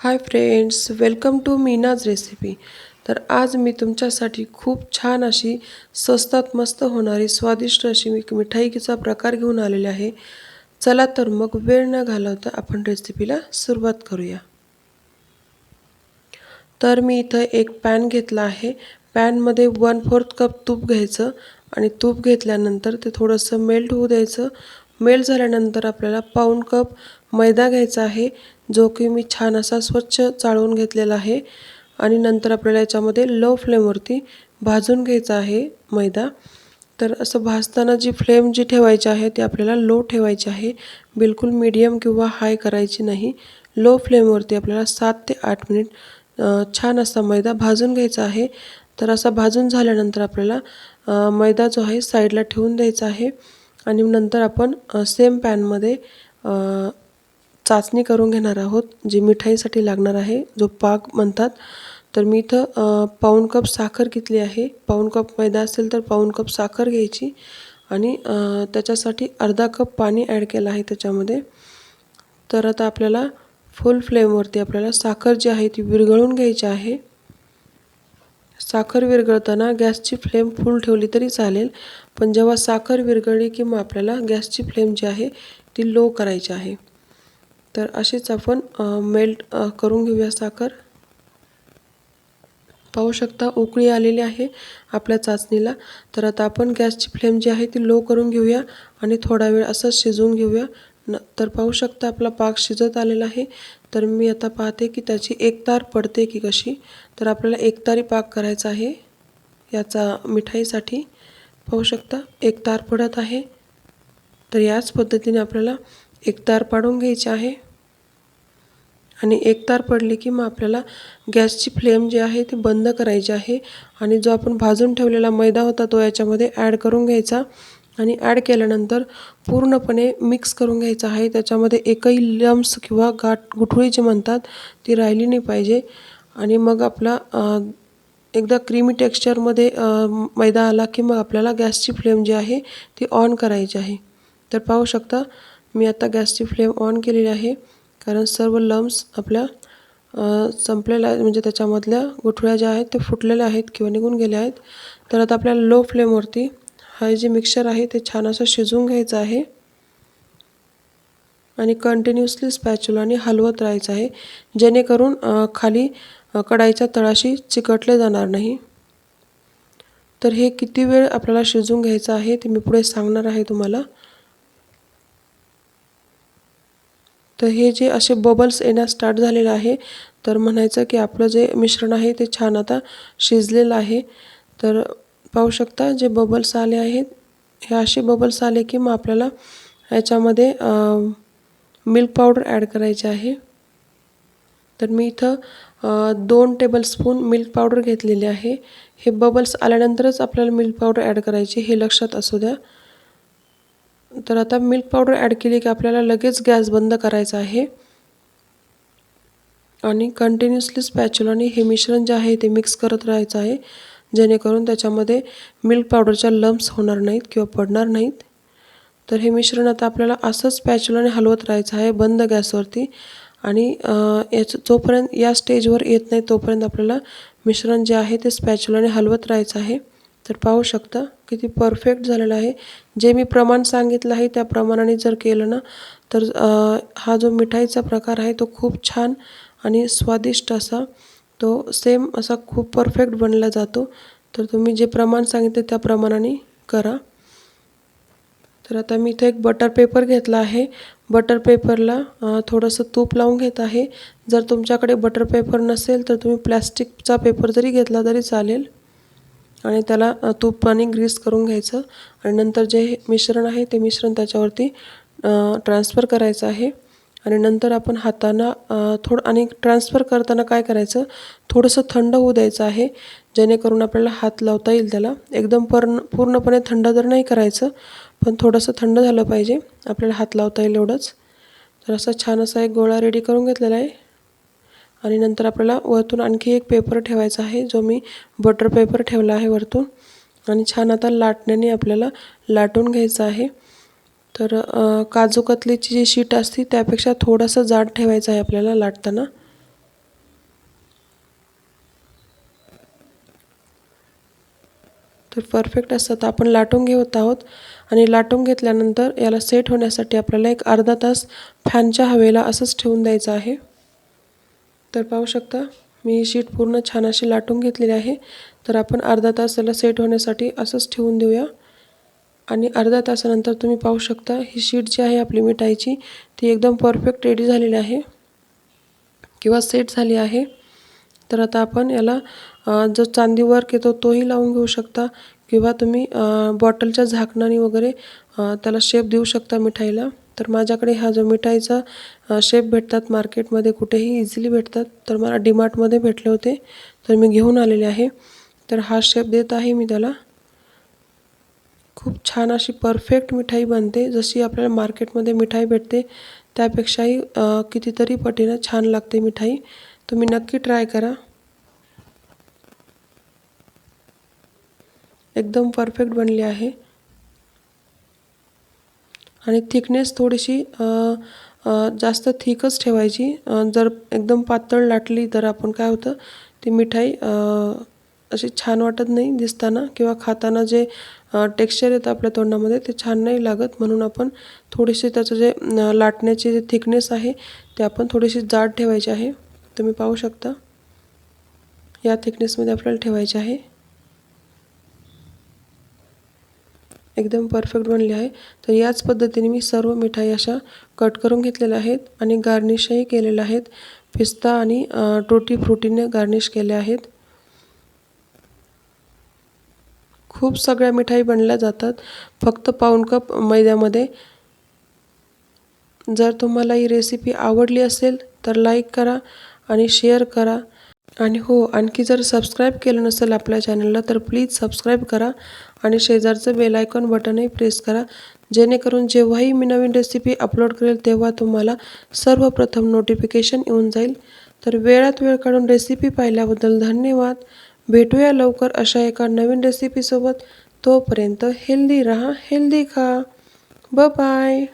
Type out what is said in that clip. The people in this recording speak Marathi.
Hi friends welcome to Meena's recipe. तर आज मी तुमच्यासाठी खूप छान अशी स्वस्तात मस्त होणारी स्वादिष्ट अशी मी मिठाईचा प्रकार घेऊन आलेले आहे. चला तर मग वेळ न घालवता आपण रेसिपीला सुरुवात करूया. तर मी इथं एक पॅन घेतला आहे. पॅनमध्ये वन फोर्थ कप तूप घ्यायचं आणि तूप घेतल्यानंतर ते थोडंसं मेल्ट होऊ द्यायचं. मेल्ट झाल्यानंतर आपल्याला पाऊण कप मैदा घ्यायचा आहे. जो की मी छान असा स्वच्छ चाळून घेतलेला आहे. आणि नंतर आपल्याला याच्यामध्ये लो फ्लेमवरती भाजून घ्यायचा आहे मैदा. तर असं भाजताना जी फ्लेम जी ठेवायची आहे ती आपल्याला लो ठेवायची आहे. बिलकुल मीडियम किंवा हाय करायची नाही. लो फ्लेमवरती आपल्याला सात ते आठ मिनिट छान असा मैदा भाजून घ्यायचा आहे. तर असा भाजून झाल्यानंतर आपल्याला मैदा जो आहे साईडला ठेवून द्यायचा आहे. आणि नंतर आपण सेम पॅनमध्ये चाचणी करून घेणार आहोत जी मिठाईसाठी लागणार आहे जो पाक म्हणतात. तर मी इथं पाऊण कप साखर घेतली आहे. पाऊण कप मैदा असेल तर पाऊण कप साखर घ्यायची आणि त्याच्यासाठी अर्धा कप पाणी ॲड केलं आहे त्याच्यामध्ये. तर आता आपल्याला फुल फ्लेमवरती आपल्याला साखर जी आहे ती विरघळून घ्यायची आहे. साखर विरघळताना गॅसची फ्लेम फुल ठेवली तरी चालेल पण जेव्हा साखर विरघळली की मग आपल्याला गॅसची फ्लेम जी आहे ती लो करायची आहे. तर अशीच आपण मेल्ट करून घेऊया साखर. पाहू शकता उकळी आलेली आहे आपल्या चाचणीला. तर आता आपण गॅसची फ्लेम जी आहे ती लो करून घेऊया आणि थोडा वेळ असंच शिजवून घेऊया. न तर पाहू शकता आपला पाक शिजत आलेला आहे. तर मी आता पाहते की त्याची एकतार पडते की कशी. तर आपल्याला एकतारी पाक करायचा आहे याचा मिठाईसाठी. पाहू शकता एकतार पडत आहे. तर याच पद्धतीने आपल्याला एक तार पाडून घ्यायची आहे. आणि एक तार पडली की मग आपल्याला गॅसची फ्लेम जी आहे ती बंद करायची आहे. आणि जो आपण भाजून ठेवलेला मैदा होता तो याच्यामध्ये ॲड करून घ्यायचा. आणि ॲड केल्यानंतर पूर्णपणे मिक्स करून घ्यायचा आहे. त्याच्यामध्ये एकही लम्स किंवा गाठ गुठळी जी म्हणतात ती राहिली नाही पाहिजे. आणि मग आपला एकदा क्रीमी टेक्स्चरमध्ये मैदा आला की मग आपल्याला गॅसची फ्लेम जी आहे ती ऑन करायची आहे. तर पाहू शकता मी आता गॅसची फ्लेम ऑन केलेली आहे. कारण सर्व लम्स आपल्या संपलेल्या म्हणजे त्याच्यामधल्या गुठळ्या ज्या आहेत ते फुटलेल्या आहेत किंवा निघून गेल्या आहेत. तर आता आपल्याला लो फ्लेमवरती हा जे मिक्सर आहे ते छान असं शिजवून घ्यायचं आहे. आणि कंटिन्युअसली स्पॅच्युलाने हलवत राहायचं आहे. जेणेकरून खाली कढाईच्या तळाशी चिकटले जाणार नाही. तर हे किती वेळ आपल्याला शिजवून घ्यायचं आहे ते मी पुढे सांगणार आहे तुम्हाला. तर हे जे असे बबल्स येण्यास स्टार्ट झालेलं आहे तर म्हणायचं की आपलं जे मिश्रण आहे ते छान आता शिजलेलं आहे. तर पाहू शकता जे बबल्स आले आहेत हे असे बबल्स आले की मग आपल्याला ह्याच्यामध्ये मिल्क पावडर ॲड करायचे आहे. तर मी इथं दोन टेबलस्पून मिल्क पावडर घेतलेली आहे. हे बबल्स आल्यानंतरच आपल्याला मिल्क पावडर ॲड करायची हे लक्षात असू द्या. तर आता मिल्क पावडर ॲड केली की आपल्याला लगेच गॅस बंद करायचा आहे. आणि कंटिन्युअसली स्पॅच्युलाने हे मिश्रण जे आहे ते मिक्स करत राहायचं आहे. जेणेकरून त्याच्यामध्ये मिल्क पावडरच्या लम्स होणार नाहीत किंवा पडणार नाहीत. तर हे मिश्रण आता आपल्याला असंच स्पॅच्युलाने हलवत राहायचं आहे बंद गॅसवरती. आणि याचं जोपर्यंत या स्टेजवर येत नाही तोपर्यंत आपल्याला मिश्रण जे आहे ते स्पॅच्युलाने हलवत राहायचं आहे. तर पाहू शकता किती परफेक्ट झालेलं आहे. जे मी प्रमाण सांगितलं आहे त्या प्रमाणाने जर केलं ना तर हा जो मिठाईचा प्रकार आहे तो खूप छान आणि स्वादिष्ट असा तो सेम असा खूप परफेक्ट बनला जातो. तर तुम्ही जे प्रमाण सांगितले त्या प्रमाणाने करा. तर आता मी इथे एक बटर पेपर घेतला आहे. बटर पेपरला थोडंसं तूप लावून घेत आहे. जर तुमच्याकडे बटर पेपर नसेल तर तुम्ही प्लॅस्टिकचा पेपर जरी घेतला तरी चालेल. आणि त्याला तूप आणि ग्रीस करून घ्यायचं. आणि नंतर जे मिश्रण आहे ते मिश्रण त्याच्यावरती ट्रान्सफर करायचं आहे. आणि नंतर आपण हाताना थोडं आणि ट्रान्सफर करताना काय करायचं? थोडंसं थंड होऊ द्यायचं आहे. जेणेकरून आपल्याला हात लावता येईल त्याला. एकदम पर्ण पूर्णपणे थंड तर नाही करायचं पण थोडंसं थंड झालं पाहिजे. आपल्याला हात लावता येईल एवढंच. तर असा छान असा एक गोळा रेडी करून घेतलेला आहे. आणि नंतर आपल्याला वरतून आणखी एक पेपर ठेवायचा आहे जो मी बटर पेपर ठेवला आहे वरतून. आणि छान आता लाटण्याने आपल्याला लाटून घ्यायचं आहे. तर काजू कतलीची जी शीट असते त्यापेक्षा थोडासा जाड ठेवायचं आहे आपल्याला लाटताना. तर परफेक्ट असतात आपण लाटून घेत आहोत. आणि लाटून घेतल्यानंतर याला सेट होण्यासाठी आपल्याला एक अर्धा तास फॅनच्या हवेला असंच ठेवून द्यायचं आहे. तर पाहू शकता मी ही शीट पूर्ण छान अशी लाटून घेतलेली आहे. तर आपण अर्धा तास त्याला सेट होण्यासाठी असंच ठेवून देऊया. आणि अर्ध्या तासानंतर तुम्ही पाहू शकता ही शीट जी आहे आपली मिठाईची ती एकदम परफेक्ट रेडी झालेली आहे. किंवा सेट झाली आहे. तर आता आपण याला जो चांदी वर्क येतो तोही लावून घेऊ शकता. किंवा तुम्ही बॉटलच्या झाकणाने वगैरे त्याला शेप देऊ शकता मिठाईला. तर माझ्याकडे हा जो मिठाईचा शेप भेटतात मार्केटमध्ये कुठेही इझिली भेटतात. तर मला डीमार्टमध्ये भेटले होते. तर मी घेऊन आलेले आहे. तर हा शेप देत आहे मी त्याला. खूप छान अशी परफेक्ट मिठाई बनते. जशी आपल्याला मार्केटमध्ये मिठाई भेटते त्यापेक्षाही कितीतरी पटीनं छान लागते मिठाई. तुम्ही नक्की ट्राय करा. एकदम परफेक्ट बनली आहे. आणि थिकनेस थोडीशी जास्त थिकच ठेवायची. जर एकदम पातळ लाटली तर आपण काय होतं ती मिठाई अशी छान वाटत नाही दिसताना किंवा खाताना जे टेक्स्चर येतं आपल्या तोंडामध्ये ते छान नाही लागत. म्हणून आपण थोडीशी त्याचं जे लाटण्याची जे थिकनेस आहे ते आपण थोडीशी जाड ठेवायची आहे. तुम्ही पाहू शकता. या थिकनेसमध्ये आपल्याला ठेवायचे आहे. एकदम परफेक्ट बनली आहे. तर याच पद्धतीने मी सर्व मिठाई अशा कट करून घेतलेल्या आहेत आणि गार्निशही केलेल्या आहेत. पिस्ता आणि टोटी फ्रुटीने गार्निश केले आहेत. खूप सगळ्या मिठाई बनल्या जातात. फक्त पाऊण कप मैद्यामध्ये. जर तुम्हाला ही रेसिपी आवडली असेल तर लाईक करा आणि शेअर करा. आणि हो आणखी जर सबस्क्राईब केलं नसेल आपल्या चॅनलला तर प्लीज सबस्क्राईब करा आणि शेजारचं बेल आयकॉन बटनही प्रेस करा. जेणेकरून जेव्हाही मी नवीन रेसिपी अपलोड करेल तेव्हा तुम्हाला सर्वप्रथम नोटिफिकेशन येऊन जाईल. तर वेळात वेळ काढून रेसिपी पाहिल्याबद्दल धन्यवाद. भेटूया लवकर अशा एका नवीन रेसिपीसोबत तोपर्यंत हेल्दी राहा हेल्दी खा. ब बाय